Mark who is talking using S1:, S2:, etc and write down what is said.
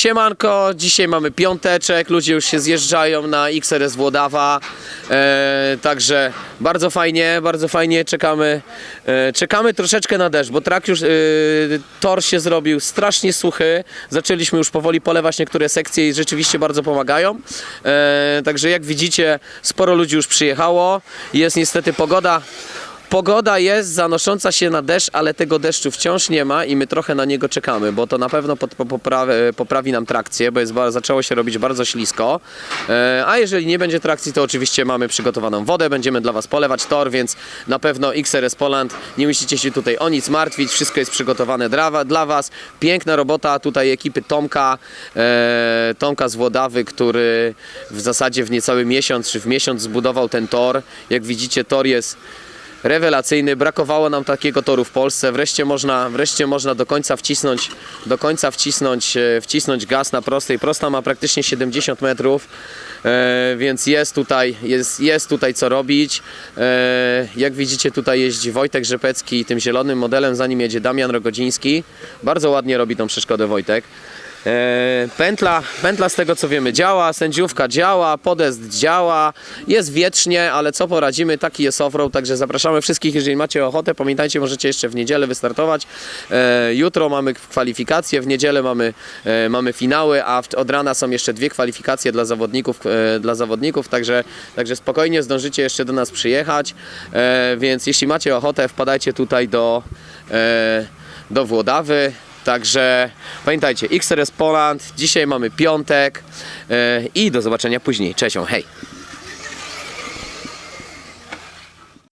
S1: Siemanko, dzisiaj mamy piąteczek, ludzie już się zjeżdżają na XRS Włodawa, e, także bardzo fajnie, bardzo fajnie, czekamy, e, czekamy troszeczkę na deszcz, bo trak już, e, tor się zrobił strasznie suchy, zaczęliśmy już powoli polewać niektóre sekcje i rzeczywiście bardzo pomagają, e, także jak widzicie sporo ludzi już przyjechało, jest niestety pogoda Pogoda jest zanosząca się na deszcz, ale tego deszczu wciąż nie ma i my trochę na niego czekamy, bo to na pewno pod, po- poprawi, poprawi nam trakcję, bo jest, zaczęło się robić bardzo ślisko. E, a jeżeli nie będzie trakcji, to oczywiście mamy przygotowaną wodę, będziemy dla Was polewać tor, więc na pewno XRS Poland, nie musicie się tutaj o nic martwić, wszystko jest przygotowane dla, dla Was. Piękna robota tutaj ekipy Tomka, e, Tomka z Włodawy, który w zasadzie w niecały miesiąc czy w miesiąc zbudował ten tor. Jak widzicie, tor jest rewelacyjny. Brakowało nam takiego toru w Polsce. Wreszcie można, wreszcie można do końca wcisnąć, do końca wcisnąć, e, wcisnąć gaz na prostej. Prosta ma praktycznie 70 metrów, e, więc jest tutaj, jest, jest tutaj co robić. E, jak widzicie tutaj jeździ Wojtek Rzepecki tym zielonym modelem, za nim jedzie Damian Rogodziński. Bardzo ładnie robi tą przeszkodę Wojtek. E, Pętla, pętla z tego co wiemy działa, sędziówka działa, podest działa, jest wietrznie, ale co poradzimy, taki jest offroad, także zapraszamy wszystkich, jeżeli macie ochotę, pamiętajcie, możecie jeszcze w niedzielę wystartować. E, Jutro mamy kwalifikacje, w niedzielę mamy, e, mamy finały, a w- od rana są jeszcze dwie kwalifikacje dla zawodników, e, dla zawodników także, także spokojnie zdążycie jeszcze do nas przyjechać, e, więc jeśli macie ochotę, wpadajcie tutaj do, e, do Włodawy. Także pamiętajcie, XRS Poland, dzisiaj mamy piątek e, i do zobaczenia później. Cześć, hej!